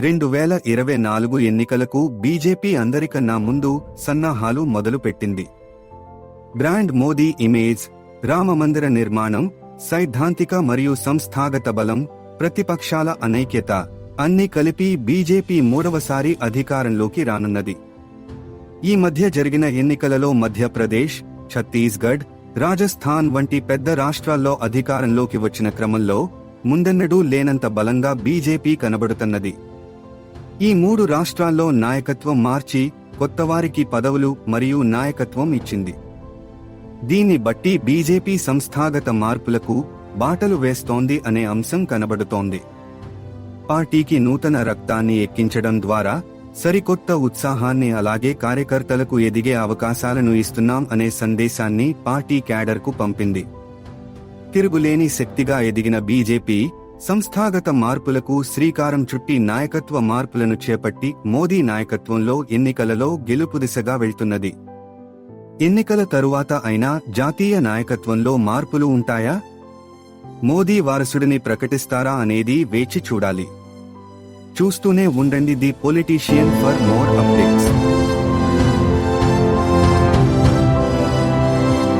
రెండు వేల ఇరవై నాలుగు ఎన్నికలకు బీజేపీ అందరికన్నా ముందు సన్నాహాలు మొదలుపెట్టింది. బ్రాండ్ మోదీ ఇమేజ్ రామమందిర నిర్మాణం సైద్ధాంతిక మరియు సంస్థాగత బలం ప్రతిపక్షాల అనైక్యత అన్ని కలిపి బీజేపీ మూడవసారి అధికారంలోకి రానున్నది. ఈ మధ్య జరిగిన ఎన్నికలలో మధ్యప్రదేశ్ ఛత్తీస్గఢ్ రాజస్థాన్ వంటి పెద్ద రాష్ట్రాల్లో అధికారంలోకి వచ్చిన క్రమంలో ముందెన్నడూ లేనంత బలంగా బీజేపీ కనబడుతున్నది. ఈ మూడు రాష్ట్రాల్లో నాయకత్వం మార్చి కొత్తవారికి పదవులు మరియు నాయకత్వం ఇచ్చింది. దీన్ని బట్టి బీజేపీ సంస్థాగత మార్పులకు బాటలు వేస్తోంది అనే అంశం కనబడుతోంది. పార్టీకి నూతన రక్తాన్ని ఎక్కించడం ద్వారా సరికొత్త ఉత్సాహాన్ని అలాగే కార్యకర్తలకు ఎదిగే అవకాశాలను ఇస్తున్నాం అనే సందేశాన్ని పార్టీ క్యాడర్కు పంపింది. తిరుగులేని శక్తిగా ఎదిగిన బీజేపీ సంస్థాగత మార్పులకు శ్రీకారం చుట్టి నాయకత్వ మార్పులను చేపట్టి మోదీ నాయకత్వంలో ఎన్నికలలో గెలుపు దిశగా వెళ్తున్నది. ఎన్నికల తరువాత అయినా జాతీయ నాయకత్వంలో మార్పులు ఉంటాయా? మోదీ వారసుడిని ప్రకటిస్తారా అనేది వేచి చూడాలి. చూస్తూనే ఉండండి the politician for more updates.